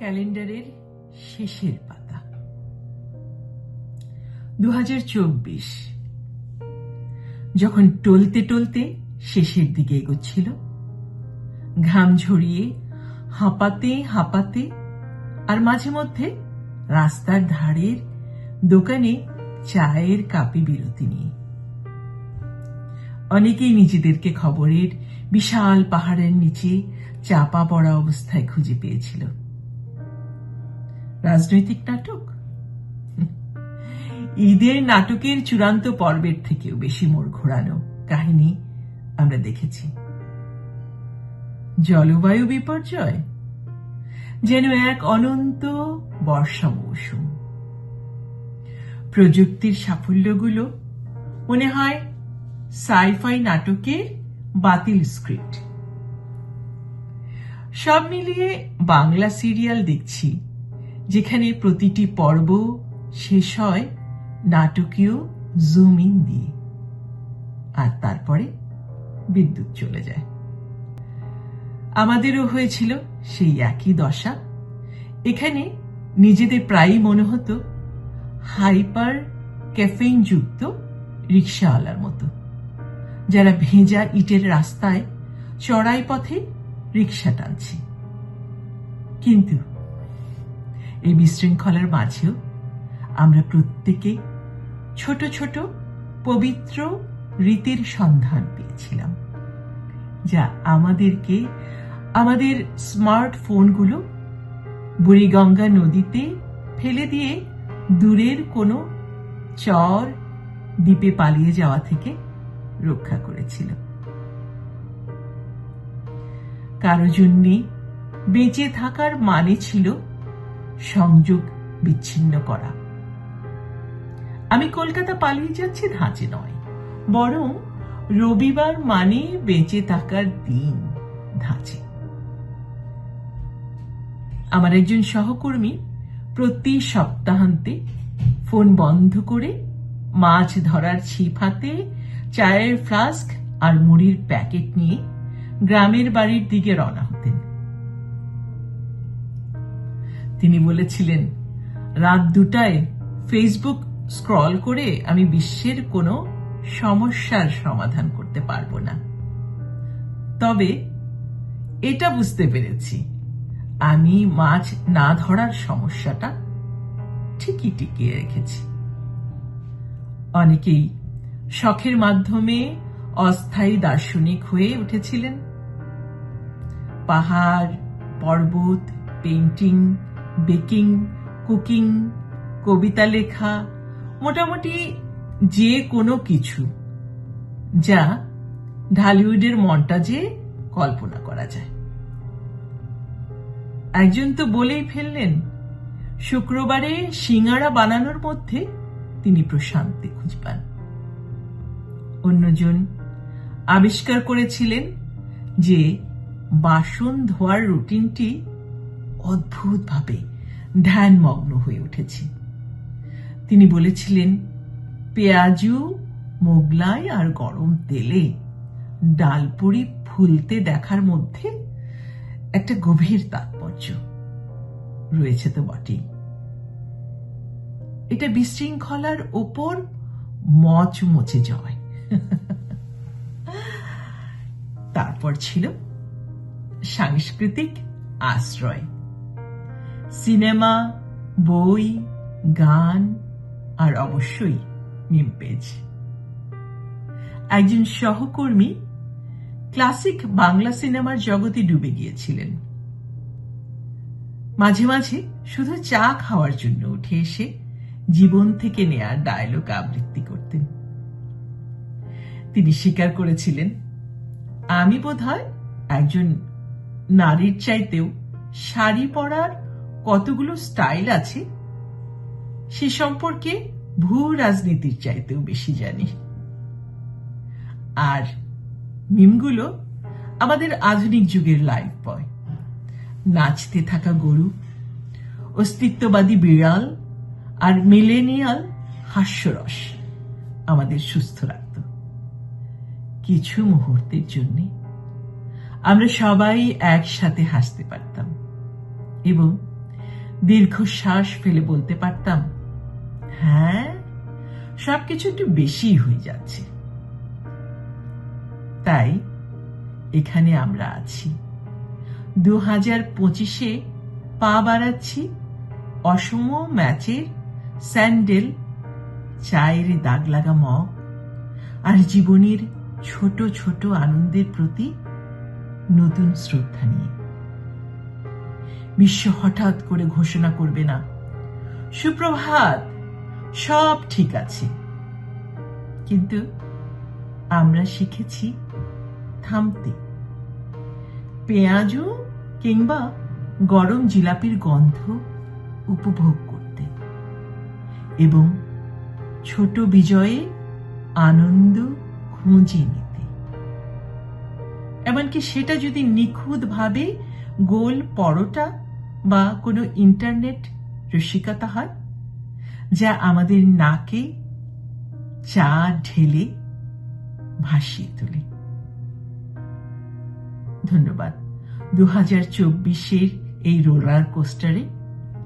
ক্যালেন্ডারের শেষের পাতা। দু হাজার চব্বিশ, যখন টলতে টলতে শেষের দিকে এগোচ্ছিল, ঘাম ঝরিয়ে হাঁপাতে হাঁপাতে আর মাঝে মধ্যে রাস্তার ধারের দোকানে চায়ের কাপে বিরতি নিয়ে। অনেকেই নিজেদেরকে খবরের বিশাল পাহাড়ের নিচে চাপা পড়া অবস্থায় খুঁজে পেয়েছিল। রাজনৈতিক নাটক? ঈদের নাটকের চূড়ান্ত পর্বের থেকেও বেশি মোড় ঘোরানো কাহিনী আমরা দেখেছি। জলবায়ু বিপর্যয়, যেন এক অনন্ত বর্ষা মৌসুম। প্রযুক্তির সাফল্যগুলো, মনে হয়, সাইফাই নাটকের বাতিল স্ক্রিপ্ট। সব মিলিয়ে বাংলা সিরিয়াল দেখছি যেখানে প্রতিটি পর্ব শেষ হয় নাটকীয় জুম ইন দিয়ে। আর তারপরে বিদ্যুৎ চলে যায়। আমাদেরও হয়েছিল সেই একই দশা। এখানে নিজেদের প্রায়ই মনে হতো হাইপার ক্যাফেইন যুক্ত রিক্সাওয়ালার মতো। যারা ভেজা ইটের রাস্তায় চড়াই পথে রিক্সা টানছে। কিন্তু এই বিশৃঙ্খলার মাঝেও আমরা প্রত্যেকে ছোট ছোট পবিত্র রীতির সন্ধান পেয়েছিলাম, যা আমাদেরকে আমাদের স্মার্টফোনগুলো বুড়িগঙ্গা নদীতে ফেলে দিয়ে দূরের কোনো চর দ্বীপে পালিয়ে যাওয়া থেকে রক্ষা করেছিল। কারও জন্যে বেঁচে থাকার মানে ছিল সংযোগ বিচ্ছিন্ন করা। আমি কলকাতা পালিয়ে যাচ্ছি ধাঁচে নয়, বরং রবিবার মানে বেঁচে থাকার দিন ধাঁচে। আমার একজন সহকর্মী প্রতি সপ্তাহান্তে ফোন বন্ধ করে মাছ ধরার ছিপ হাতে চায়ের ফ্লাস্ক আর মুড়ির প্যাকেট নিয়ে গ্রামের বাড়ির দিকে রওনা হতেন। তিনি বলেছিলেন, রাত দুটায় ফেসবুক স্ক্রল করে আমি বিশ্বের কোনো সমস্যার সমাধান করতে পারব না। তবে এটা বুঝতে পেরেছি, আমি মাছ না ধরার সমস্যাটা ঠিকই টিকিয়ে রেখেছি। অনেকেই শখের মাধ্যমে অস্থায়ী দার্শনিক হয়ে উঠেছিলেন। পাহাড়, পর্বত পেন্টিং বেকিং, কুকিং, কবিতা লেখা, মোটামুটি যে কোনো কিছু যা ঢালিউডের মন্টাজে কল্পনা করা যায়। একজন তো বলেই ফেললেন, শুক্রবারে সিঙ্গারা বানানোর মধ্যে তিনি প্রশান্তি খুঁজে পান। অন্যজন আবিষ্কার করেছিলেন যে বাসন ধোয়ার রুটিনটি অদ্ভুতভাবে ধ্যানমগ্ন হয়ে উঠেছি। তিনি বলেছিলেন, পেঁয়াজু, মোগলাই আর গরম তেলে ডালপুরি ফুলতে দেখার মধ্যে একটা গভীর তাৎপর্য রয়েছে তো বটেই। এটা বিশৃঙ্খলার ওপর মচ মচে জয়। তারপর ছিল সাংস্কৃতিক আশ্রয়। সিনেমা, বই, গান আর অবশ্যই মিম পেজ। একজন সহকর্মী ক্লাসিক বাংলা সিনেমার জগতে ডুবে গিয়েছিলেন। মাঝে মাঝে শুধু চা খাওয়ার জন্য উঠে এসে জীবন থেকে নেয়ার ডায়লগ আবৃত্তি করতেন। তিনি স্বীকার করেছিলেন, আমি বোধহয় একজন নারীর চাইতেও শাড়ি পরার কতগুলো স্টাইল আছে? সে সম্পর্কে ভূ রাজনীতির চাইতেও বেশি জানি। আর মিমগুলো আমাদের আধুনিক যুগের লাইফ বয় নাচতে থাকা গরু, অস্তিত্ববাদী বিড়াল আর মিলেনিয়াল হাস্যরস আমাদের সুস্থ রাখত। কিছু মুহূর্তের জন্য আমরা সবাই একসাথে হাসতে পারতাম এবং দীর্ঘশ্বাস ফেলে বলতে পারতাম হ্যাঁ সবকিছু একটু বেশি হয়ে যাচ্ছে। তাই এখানে আমরা আছি। দু হাজার পঁচিশে পা বাড়াচ্ছি অসম ম্যাচের স্যান্ডেল, চায়ের দাগ লাগা মগ, আর জীবনের ছোট ছোট আনন্দের প্রতি নতুন শ্রদ্ধা নিয়ে। বিশ্ব হঠাৎ করে ঘোষণা করবে না। সুপ্রভাত, সব ঠিক আছে। কিন্তু আমরা শিখেছি থামতে। পেঁয়াজু কিংবা গরম জিলাপির গন্ধ উপভোগ করতে এবং ছোট বিজয়ে আনন্দ খুঁজে নিতে। এমনকি সেটা যদি নিখুঁতভাবে গোল পরোটা বা কোনো ইন্টারনেট রসিকতা হয়, যা আমাদের নাকে চা ঢেলে ভাসিয়ে তোলে। ধন্যবাদ। দু হাজার চব্বিশের এই রোলার কোস্টারে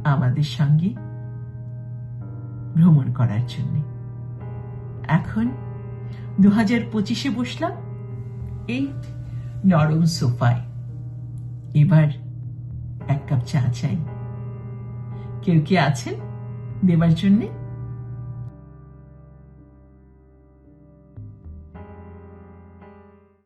আমাদের সঙ্গে ভ্রমণ করার জন্য। এখন দু হাজার পঁচিশে বসলাম এই নরম সোফায়। এবার এক কাপ চা চাই। কেউ কি আছেন? দেবার জন্যে?